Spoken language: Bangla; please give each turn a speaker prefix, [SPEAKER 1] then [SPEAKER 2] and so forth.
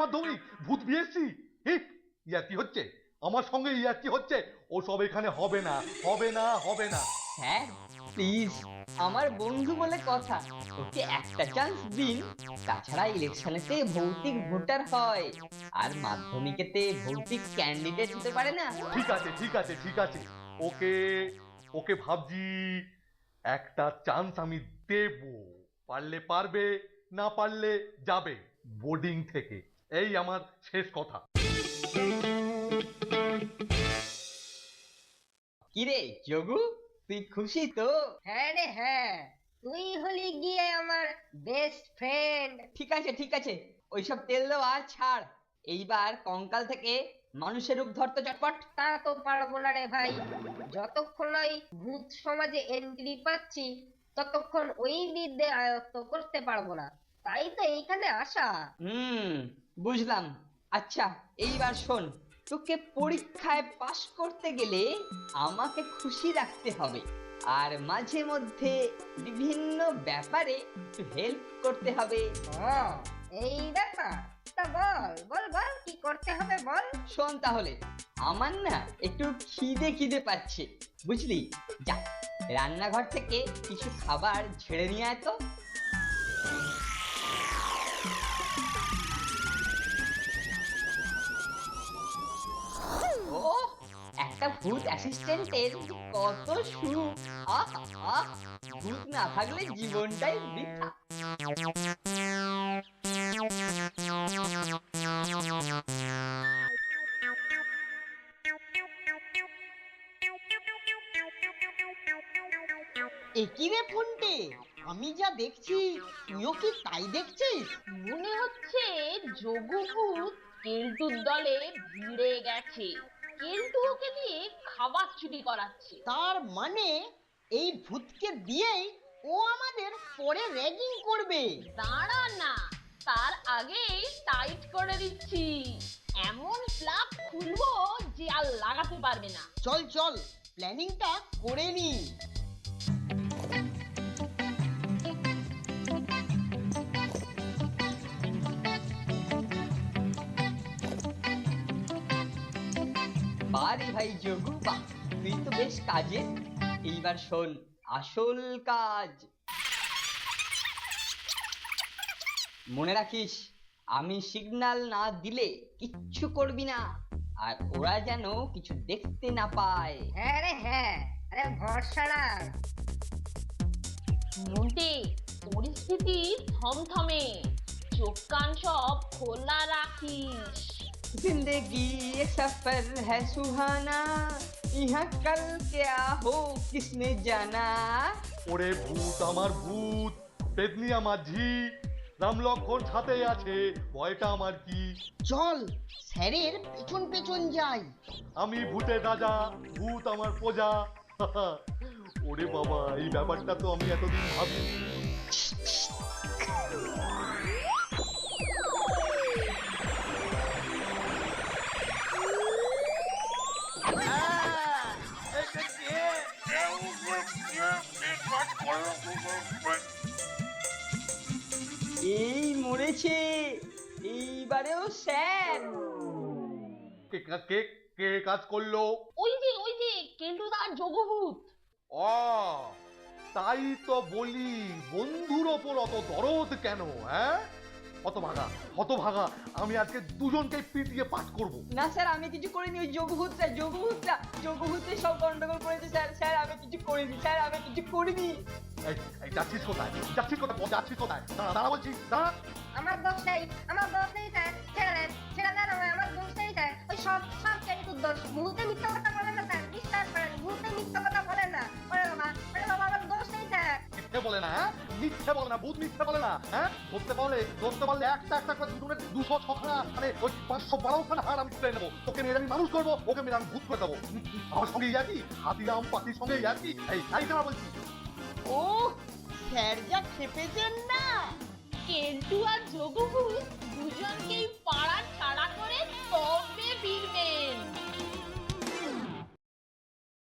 [SPEAKER 1] মাধ্যমিক ভূত বিএসসি ইয়া কি হচ্ছে? আমার সঙ্গে ইয়া কি হচ্ছে? ও সব এখানে হবে না হবে না হবে না।
[SPEAKER 2] স্যার প্লিজ আমার বন্ধু বলে কথা। ওকে একটা চান্স দিন। তাছাড়া ইলেকশনেতে ভৌতিক ভোটার হয়। আর মাধ্যমিকেতে ভৌতিক ক্যান্ডিডেট হতে পারে না।
[SPEAKER 1] ঠিক আছে ঠিক আছে ঠিক আছে। ওকে ওকে ভাবছি একটা চান্স আমি দেব। পারলে পারবে না পারলে যাবে। বোর্ডিং থেকে। এই আমার শেষ কথা।
[SPEAKER 2] কিরে যোগু? তুই খুশি তো?
[SPEAKER 3] হ্যাঁ রে হ্যাঁ। তুই হলি গিয়ে আমার বেস্ট ফ্রেন্ড
[SPEAKER 2] ঠিক আছে ঠিক আছে। ওইসব তেল দেওয়া ছাড়। এইবার কঙ্কাল থেকে মানুষের রূপ ধরতে চটপট।
[SPEAKER 3] তা তো পারব না রে ভাই। যতক্ষণ ওই ভূত সমাজে এন্ট্রি পাচ্ছি ততক্ষণ ওই বিদ্যে আয়ত্ত করতে পারব না। তাই তো এইখানে আসা।
[SPEAKER 2] হুম বুঝলাম। আচ্ছা এইবার শোন তোকে পরীক্ষায় পাশ করতে গেলে আমাকে খুশি রাখতে হবে আর মাঝে মধ্যে বিভিন্ন ব্যাপারে একটু হেল্প করতে হবে।
[SPEAKER 3] এই ব্যাপার? তা বল বল বল কি করতে হবে বল?
[SPEAKER 2] শোন তাহলে আমার না একটু খিদে খিদে পাচ্ছে বুঝলি? যা রান্নাঘর থেকে কিছু খাবার ছেড়ে নিয়ে আয় তো। একটা ভূত অ্যাসিস্ট্যান্টের কত সুখ। আহ আহ ভূত না থাকলে জীবনটাই বৃথা।
[SPEAKER 4] একই রে ফোনটে? আমি যা দেখছি তুইও কি তাই দেখছিস?
[SPEAKER 5] মনে হচ্ছে যোগভূত কেলটুর দলে ভিড়ে গেছে। কেলটু ওকে দিয়ে খাবার চুরি করাচ্ছে।
[SPEAKER 4] তার মানে এই ভূতকে দিয়েই ও আমাদের পরে র্যাগিং করবে।
[SPEAKER 5] দাঁড়া না তার আগেই টাইট করে দিচ্ছি। এমন প্লাগ খুলবো যে আর লাগাতে পারবে না।
[SPEAKER 4] চল চল প্ল্যানিংটা করে নি।
[SPEAKER 2] বারে ভাই যোগু বাহ তুই তো বেশ কাজে। এইবার শোন আসল কাজ। মনে রাখিস আমি সিগন্যাল না দিলে কিচ্ছু করবি না আর ওরা যেন কিছু দেখতে না পায়।
[SPEAKER 3] হ্যাঁ রে হ্যাঁ আরে ভরসা রাখ।
[SPEAKER 5] মোটে পরিস্থিতি থমথমে চোখ কান সব খোলা রাখিস।
[SPEAKER 2] जिंदगी ये सफर है सुहाना यहाँ कल क्या हो किसने जाना
[SPEAKER 1] ওরে ভূত আমার ভূত পেতনি আমার ঝি রাম লক্ষণ সাথে আছে ভয়টা আমার কি
[SPEAKER 4] চল স্যারের পেছন পেছন যাই
[SPEAKER 1] আমি ভূতের রাজা ভূত আমার প্রজা ওরে বাবা এই ব্যাপারটা তো আমি এতদিন ভাবিনি
[SPEAKER 2] এই মরেছে। এইবারেও স্যার।
[SPEAKER 1] কে কে কে কাজ করল?
[SPEAKER 5] ওই যে ওই যে তার যোগভূত।
[SPEAKER 1] অ তাই তো বলি বন্ধুর ওপর অত দরদ কেন হ্যাঁ? হতভাগা হতভাগা আমি আজকে দুজনকে পিটিয়ে পাঠ করব।
[SPEAKER 2] না স্যার আমি কিছু করিনি ওই যোগভূতটা যোগ যোগভূতে সব গন্ডগোল করেছে স্যার স্যার আমি কিছু করিনি স্যার আমি কিছু করিনি।
[SPEAKER 1] এই যাচ্ছিস কোথায়? যাচ্ছিস কোথায়? যাচ্ছিস কোথায়? দাঁড়া দাঁড়া বলছি দাঁড়া।
[SPEAKER 3] আমার দোষ নেই আমার দোষ নেই স্যার। মিথ্যে
[SPEAKER 1] বলে না হ্যাঁ? মিথ্যে বলে না, ভূত মিথ্যে বলে না হ্যাঁ? ধরতে পারলে ধরতে পারলে একটা একটা করে দুজনের দুশো ছখানা মানে ওই পাঁচশো বারোখানা হার আমি তুলে নেব। তোকে মেরে আমি মানুষ করব, ওকে মেরে আমি ভূত করে দেবো। আমার সঙ্গে ইয়াকি হাতিরাম পাতির সঙ্গে ইয়াকি এই, তাই না বলছি?
[SPEAKER 4] ও, স্যার যা খেপেছেন না।
[SPEAKER 5] কেলটু আর যোগভূত দুজনকেই